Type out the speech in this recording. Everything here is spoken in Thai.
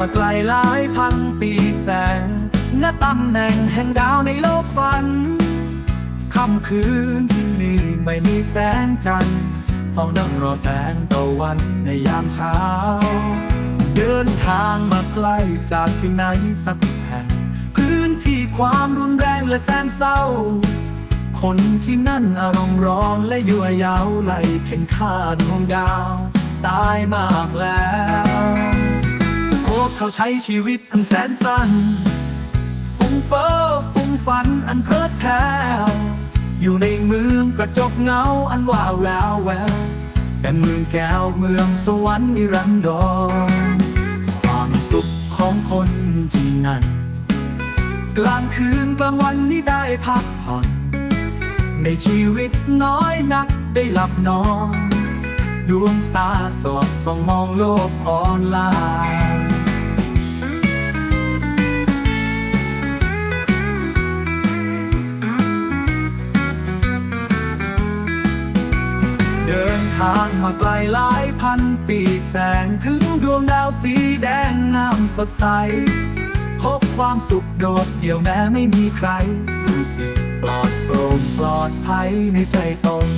มาไกลหลายพันปีแสงณตำแหน่งแห่งดาวในโลกฝันค่ำคืนที่นี่ไม่มีแสงจันทร์เฝ้านั่งรอแสงตะวันในยามเช้า เดินทางมาไกลจากที่ไหนสักแห่งพื้นที่ความรุนแรงและแสนเศร้า คนที่นั่นอารมณ์ร้อนและยั่วยาวไหลเข็นฆ่าดวงดาว ตายมากแล้ว กเขาใช้ชีวิตอันแสนสั้น ฟุ้งเฟ้อฟุ้งฝันอันเพิดแผ่วอยู่ในเมืองกระจกเงาอันว่าแววแววเป็นเมืองแก้วเมืองสวรรค์นิรันดรความสุขของคนที่นั่น กลางคืนกลางวันนี้ได้พักผ่อน ในชีวิตน้อยนักได้หลับนอนดวงตาสอดส่องมองโลกออนไลน์ ทางมาไกลหลายพันปีแสงถึงดวงดาวสีแดงงามสดใส พบความสุขโดดเดี่ยวแม้ไม่มีใคร รู้สึกปลอดโปร่งปลอดภัยในใจตน